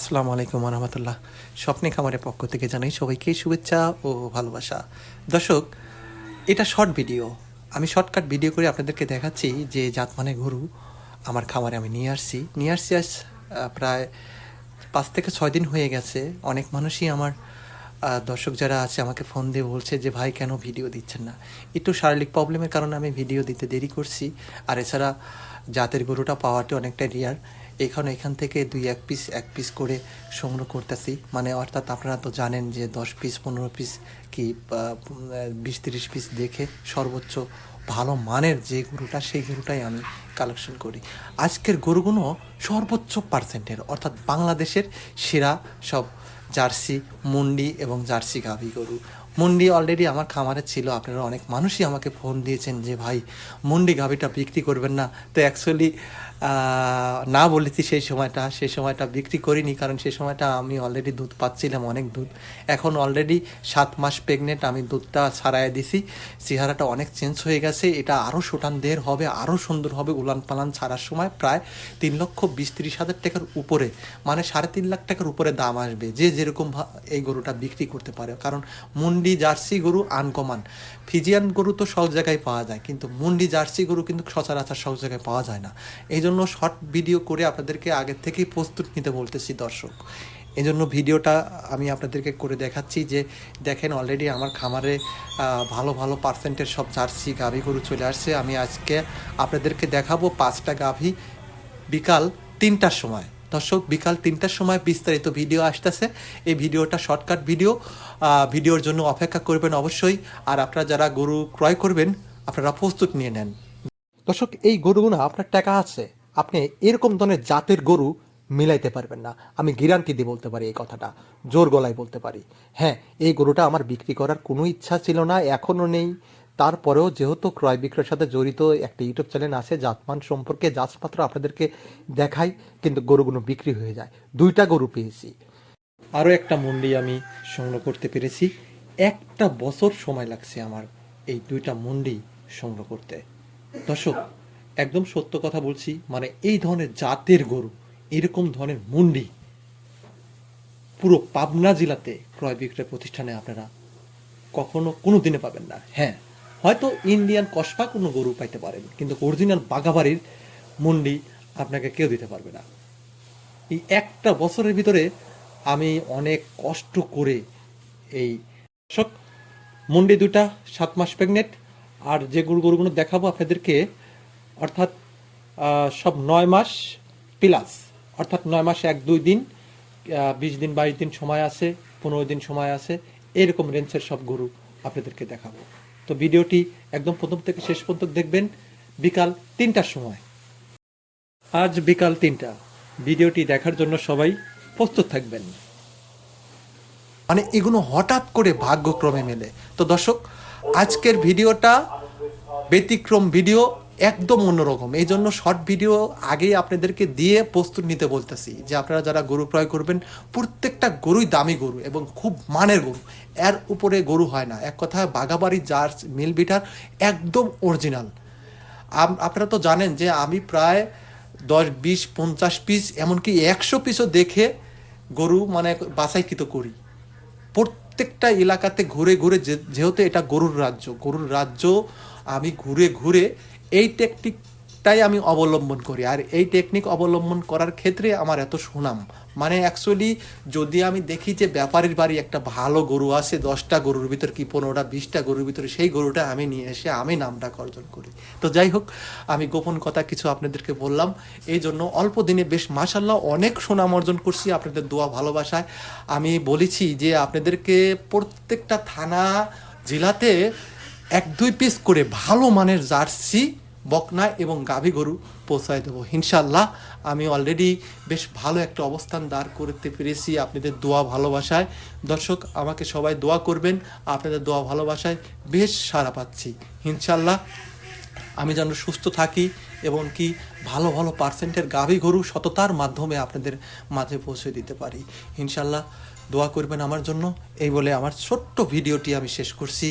আসসালামু আলাইকুম রহমতুল্লাহ। স্বপ্নে খামারের পক্ষ থেকে জানাই সবাইকে শুভেচ্ছা ও ভালোবাসা। দর্শক, এটা শর্ট ভিডিও। আমি শর্টকাট ভিডিও করে আপনাদেরকে দেখাচ্ছি যে জাতমানে গরু আমার খামারে আমি নিয়ে আসছি। নিয়ে আসছি আজ প্রায় পাঁচ থেকে ছয় দিন হয়ে গেছে। অনেক মানুষই আমার দর্শক যারা আছে আমাকে ফোন দিয়ে বলছে যে, ভাই, কেন ভিডিও দিচ্ছেন না? একটু শারীরিক প্রবলেমের কারণে আমি ভিডিও দিতে দেরি করছি। আর এছাড়া জাতের গরুটা পাওয়াটা অনেকটা রিয়ার এখানে এখান থেকে দুই এক পিস এক পিস করে সংগ্রহ করতেছি। মানে অর্থাৎ আপনারা তো জানেন যে দশ পিস পনেরো পিস কি বিশ, তিরিশ পিস দেখে সর্বোচ্চ ভালো মানের যে গরুটা, সেই গরুটাই আমি কালেকশন করি। আজকের গরুগুলো সর্বোচ্চ পার্সেন্টের অর্থাৎ বাংলাদেশের সেরা সব জার্সি, মুন্ডি এবং জার্সি গাভি গরু। মুন্ডি অলরেডি আমার খামারে ছিল, আপনারা অনেক মানুষই আমাকে ফোন দিয়েছেন যে, ভাই, মুন্ডি গাভিটা বিক্রি করবেন না। তো অ্যাকচুয়ালি না বলেছি সেই সময়টা সেই সময়টা বিক্রি করিনি, কারণ সেই সময়টা আমি অলরেডি দুধ পাচ্ছিলাম, অনেক দুধ। এখন অলরেডি সাত মাস প্রেগনেন্ট আমি দুধটা ছাড়াই দিছি। চেহারাটা অনেক চেঞ্জ হয়ে গেছে, এটা আরও সুটান দেহের হবে আরও সুন্দর হবে উলান পালান ছাড়ার সময় প্রায় তিন লক্ষ বিশ তিরিশ হাজার টাকার উপরে মানে সাড়ে তিন লাখ টাকার উপরে দাম আসবে, যে যেরকম এই গরুটা বিক্রি করতে পারে। কারণ মুন্ডি, জার্সি গরু আনকমান, ফিজিয়ান গরু তো সব জায়গায় পাওয়া যায়, কিন্তু মুন্ডি, জার্সি গরু কিন্তু সচরাচর সব জায়গায় পাওয়া যায় না। এই জন্য শর্ট ভিডিও করে আপনাদেরকে আগের থেকেই প্রস্তুত নিতে বলতেছি দর্শক। এই জন্য ভিডিওটা আমি আপনাদেরকে করে দেখাচ্ছি যে, দেখেন অলরেডি আমার খামারে ভালো ভালো পার্সেন্টের সব জার্সি গাভী গরু চলে আসছে। আমি আজকে আপনাদেরকে দেখাবো পাঁচটা গাভী বিকাল তিনটার সময়। দর্শক, বিকাল তিনটার সময় বিস্তারিত ভিডিও আসতেছে। এই ভিডিওটা শর্টকাট ভিডিও ভিডিওর জন্য অপেক্ষা করবেন অবশ্যই। আর আপনারা যারা গরু ক্রয় করবেন, আপনারা প্রস্তুত নিয়ে নেন। দর্শক, এই গরুগুলো আপনার টাকা আছে। আপনি এরকম ধরনের জাতের গরু মিলাইতে পারবেন না। আমি গ্যারান্টি দিয়ে বলতে পারি এই কথাটা। জোর গলায় বলতে পারি। হ্যাঁ এই গরুটা আমার বিক্রি করার কোনো ইচ্ছা ছিল না, এখনও নেই। তারপরেও যেহেতু ক্রয় বিক্রয়ের সাথে জড়িত একটা ইউটিউব চ্যানেল আছে, জাতমান সম্পর্কে জাতপাত্র আপনাদেরকে দেখাই, কিন্তু গরুগুলো বিক্রি হয়ে যায়। দুইটা গরু পেয়েছি। আরও একটা মন্ডি আমি সংগ্রহ করতে পেরেছি। একটা বছর সময় লাগছে আমার এই দুইটা মন্ডি সংগ্রহ করতে। দর্শক একদম সত্য কথা বলছি মানে এই ধরনের জাতের গরু, এরকম ধরনের মন্ডি পুরো পাবনা জেলাতে ক্রয় বিক্রয় প্রতিষ্ঠানে আপনারা কখনো কোনো দিনে পাবেন না। হ্যাঁ হয়তো ইন্ডিয়ান কসপা কোনো গরু পাইতে পারেন, কিন্তু অরিজিনাল বাগাবাড়ির মন্ডি আপনাকে কেউ দিতে পারবে না। এই একটা বছরের ভিতরে আমি অনেক কষ্ট করে এই মুন্ডি দুটা সাত মাস প্রেগনেন্ট আর যে গরু গরুগুলো দেখাবো আপনাদেরকে অর্থাৎ সব নয় মাস প্লাস অর্থাৎ নয় মাস এক, দুই দিন বিশ দিন, বাইশ দিন সময় আছে, পনেরো দিন সময় আছে, এরকম রেঞ্জের সব গরু আপনাদেরকে দেখাবো। তো ভিডিওটি একদম প্রথম থেকে শেষ পর্যন্ত দেখবেন, বিকাল তিনটার সময়। আজ বিকাল তিনটা। ভিডিওটি দেখার জন্য সবাই প্রস্তুত থাকবেন। মানে এগুলো হঠাৎ করে ভাগ্যক্রমে মেলে। তো দর্শক, আজকের ভিডিওটা ব্যতিক্রম ভিডিও একদম অন্যরকম। এই জন্য শর্ট ভিডিও আগেই আপনাদেরকে দিয়ে প্রস্তুত নিতে বলতেছি যে আপনারা যারা গরু ক্রয় করবেন, প্রত্যেকটা গরুই দামি গরু এবং খুব মানের গরু। এর উপরে গরু হয় না। এক কথায় বাগাবাড়ি জার্স মিল বিটার একদম অরিজিনাল আপনারা তো জানেন যে আমি প্রায় দশ, বিশ, পঞ্চাশ পিস এমনকি একশো পিসও দেখে গরু মানে বাছাইকৃত করি। প্রত্যেকটা এলাকাতে ঘুরে ঘুরে যেহেতু এটা গরুর রাজ্য গরুর রাজ্য আমি ঘুরে ঘুরে এই টেকনিকটাই আমি অবলম্বন করি। আর এই টেকনিক অবলম্বন করার ক্ষেত্রে আমার এত সুনাম। মানে অ্যাকচুয়ালি যদি আমি দেখি যে ব্যাপারীর বাড়ি একটা ভালো গরু আছে, দশটা গরুর ভিতর কি পনেরোটা, বিশটা গরুর ভিতরে সেই গরুটা আমি নিয়ে এসে আমি নামটা অর্জন করি। তো যাই হোক, আমি গোপন কথা কিছু আপনাদেরকে বললাম। এই জন্য অল্প দিনে বেশ মাসাল্লাহ অনেক সুনাম অর্জন করছি আপনাদের দোয়া ভালোবাসায়। আমি বলেছি যে আপনাদেরকে প্রত্যেকটা থানা, জেলাতে এক, দুই পিস করে ভালো মানের জার্সি, বকনা এবং গাভী গরু পৌঁছায় দেবো। ইনশাল্লাহ আমি অলরেডি বেশ ভালো একটা অবস্থান দাঁড় করতে পেরেছি আপনাদের দোয়া ভালোবাসায়। দর্শক, আমাকে সবাই দোয়া করবেন, আপনাদের দোয়া ভালোবাসায় বেশ সাড়া পাচ্ছি। ইনশাল্লাহ আমি যেন সুস্থ থাকি এবং কি ভালো ভালো পার্সেন্টের গাভী গরু সততার মাধ্যমে আপনাদের মাঝে পৌঁছে দিতে পারি। ইনশাল্লাহ দোয়া করবেন আমার জন্য। এই বলে আমার ছোট্ট ভিডিওটি আমি শেষ করছি।